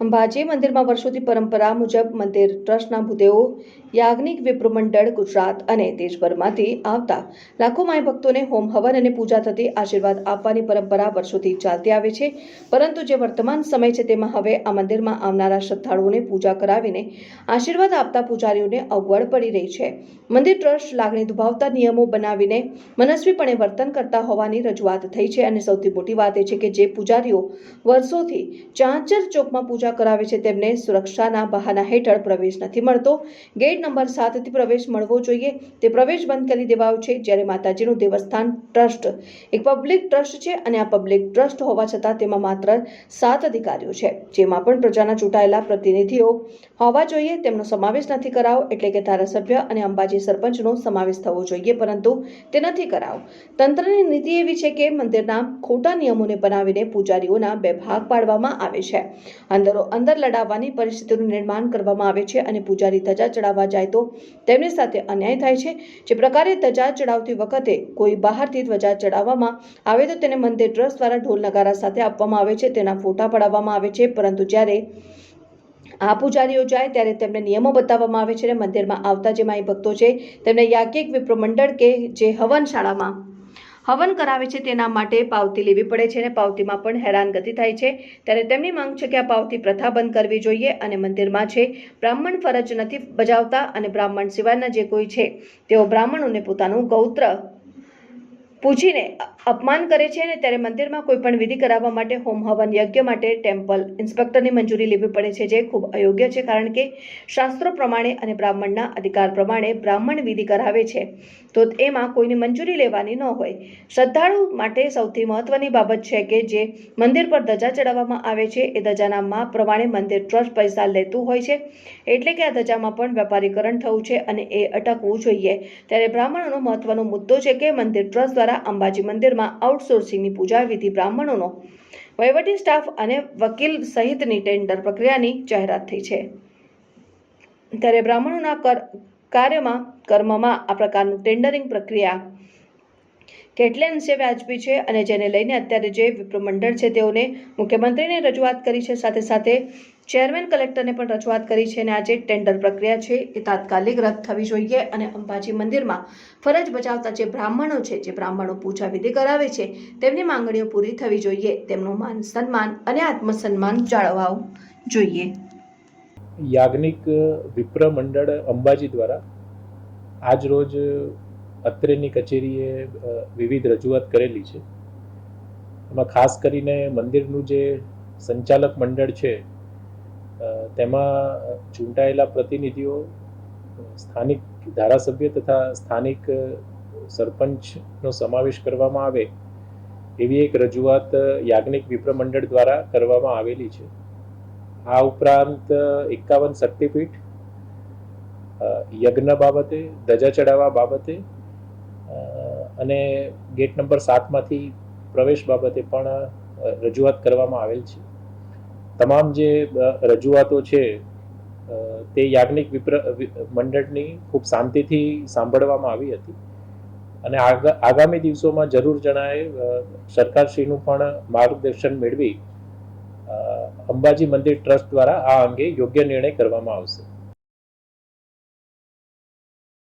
અંબાજી મંદિરમાં વર્ષોથી પરંપરા મુજબ મંદિર ટ્રસ્ટના ભૂદેવો યાજ્ઞિક વિપ્રમંડળ, ગુજરાત અને દેશભરમાંથી આવતા લાખો માય ભક્તોને હોમ હવન અને પૂજા થતી આશીર્વાદ આપવાની પરંપરા વર્ષોથી ચાલતી આવે છે. પરંતુ જે વર્તમાન સમય છે તેમાં હવે આ મંદિરમાં આવનારા શ્રદ્ધાળુઓને પૂજા કરાવીને આશીર્વાદ આપતા પૂજારીઓને અગવડ પડી રહી છે. મંદિર ટ્રસ્ટ લાગણી દુભાવતા નિયમો બનાવીને મનસ્વીપણે વર્તન કરતા હોવાની રજૂઆત થઈ છે અને સૌથી મોટી વાત એ છે કે જે પૂજારીઓ વર્ષોથી ચાંચર ચોકમાં પૂજા કરાવે છે તેમને સુરક્ષાના બહાના હેઠળ પ્રવેશ નથી મળતો. ગેટ નંબર સાતથી પ્રવેશ મળવો જોઈએ. તે પ્રવેશ બંધ કરી દેવાયો છે. જ્યારે માતાજીનું દેવસ્થાન ટ્રસ્ટ, એક પબ્લિક ટ્રસ્ટ છે અને આ પબ્લિક ટ્રસ્ટ હોવા છતાં તેમાં માત્ર સાત અધિકારીઓ છે. જેમાં પણ પ્રજાના ચૂંટાયેલા પ્રતિનિધિઓ હોવા જોઈએ. તેમનો સમાવેશ નથી કરાવો એટલે કે ધારાસભ્ય અને અંબાજી સરપંચનો સમાવેશ થવો જોઈએ, પરંતુ તે નથી કરાવો તંત્રની નીતિ એવી છે કે મંદિરના ખોટા નિયમોને બનાવીને પૂજારીઓના બે ભાગ પાડવામાં આવે છે. અંદરો અંદર લડાવવાની પરિસ્થિતિનું નિર્માણ કરવામાં આવે છે અને પૂજારી ધજા ચડાવવા જાય તો તેમની સાથે અન્યાય થાય છે. જે પ્રકારે ધજા ચડાવતી વખતે કોઈ બહારથી ધ્વજા ચડાવવામાં આવે તો તેને મંદિર ટ્રસ્ટ દ્વારા ઢોલ નગારા સાથે આપવામાં આવે છે. તેના ફોટા પડાવવામાં આવે છે. પરંતુ જ્યારે આ પૂજારીઓ જાય ત્યારે તેમને નિયમો બતાવવામાં આવે છે અને મંદિરમાં આવતા જે માઈ ભક્તો છે તેમને યાજ્ઞિક વિપ્ર મંડળ કે જે હવન શાળામાં હવન કરાવે છે તેના માટે પાવતી લેવી પડે છે અને પાવતીમાં પણ હેરાનગતિ થાય છે. ત્યારે તેમની માંગ છે કે આ પાવતી પ્રથા બંધ કરવી જોઈએ અને મંદિરમાં છે. બ્રાહ્મણ ફરજ નથી બજાવતા અને બ્રાહ્મણ સિવાયના જે કોઈ છે, તેઓ બ્રાહ્મણોને પોતાનું ગૌત્ર પૂછીને અપમાન કરે છે અને ત્યારે મંદિરમાં કોઈ પણ વિધિ કરાવવા માટે હોમ હવન યજ્ઞ માટે ટેમ્પલ ઇન્સ્પેક્ટરની મંજૂરી લેવી પડે છે, જે ખૂબ અયોગ્ય છે, કારણ કે શાસ્ત્રો પ્રમાણે અને બ્રાહ્મણના અધિકાર પ્રમાણે બ્રાહ્મણ વિધિ કરાવે છે. તો એમાં કોઈની મંજૂરી લેવાની ન હોય. શ્રદ્ધાળુ માટે સૌથી મહત્વની બાબત છે કે જે મંદિર પર ધજા ચડાવવામાં આવે છે, એ ધજાના માપ પ્રમાણે મંદિર ટ્રસ્ટ પૈસા લેતું હોય છે, એટલે કે આ ધજામાં પણ વેપારીકરણ થવું છે અને એ અટકવું જોઈએ. ત્યારે બ્રાહ્મણોનો મહત્વનો મુદ્દો છે કે મંદિર ટ્રસ્ટ દ્વારા અંબાજી મંદિરમાં આઉટસોર્સિંગની પૂજા વિધિ બ્રાહ્મણોનો વહીવટી સ્ટાફ અને વકીલ સહિતની ટેન્ડર પ્રક્રિયાની જાહેરાત થઈ છે. ત્યારે બ્રાહ્મણોના કર, કાર્યમાં, કર્મમાં આ પ્રકારનું ટેન્ડરિંગ પ્રક્રિયા કેટલે અંશે વ્યાજબી છે અને જેને લઈને અત્યારે જે વિપ્રમંડળ છે તેઓને મુખ્યમંત્રીને રજૂઆત કરી છે, સાથે સાથે ચેરમેન કલેક્ટરને પણ રજૂઆત કરી છે અને આજે ટેન્ડર પ્રક્રિયા છે એ તાત્કાલિક રદ થવી જોઈએ અને અંબાજી મંદિરમાં ફરજ બજાવતા જે બ્રાહ્મણો છે, જે બ્રાહ્મણો પૂજા વિધિ કરાવે છે, તેમની માંગણીઓ પૂરી થવી જોઈએ, તેમનું માન સન્માન અને આત્મસન્માન જાળવવું જોઈએ. યાજ્ઞિક વિપ્ર મંડળ અંબાજી દ્વારા આજ રોજ અત્રેની કચેરીએ વિવિધ રજૂઆત કરેલી છે. એમાં ખાસ કરીને મંદિરનું જે સંચાલક મંડળ છે તેમાં ચૂંટાયેલા પ્રતિનિધિઓ, સ્થાનિક ધારાસભ્ય તથા સ્થાનિક સરપંચનો સમાવેશ કરવામાં આવે એવી એક રજૂઆત યાજ્ઞિક વિપ્ર મંડળ દ્વારા કરવામાં આવેલી છે. આ ઉપરાંત એકાવન શક્તિપીઠ યજ્ઞ બાબતે, ધજા ચડાવવા બાબતે અને ગેટ નંબર સાતમાંથી પ્રવેશ બાબતે પણ રજૂઆત કરવામાં આવેલ છે. તમામ જે રજૂઆતો છે તે યાજ્ઞિક વિપ્ર મંડળની ખૂબ શાંતિથી સાંભળવામાં આવી હતી. અને આગા, આગામી દિવસોમાં જરૂર જણાય સરકારશ્રીનું પણ માર્ગદર્શન મેળવી અંબાજી મંદિર ટ્રસ્ટ દ્વારા આ અંગે યોગ્ય નિર્ણય કરવામાં આવશે.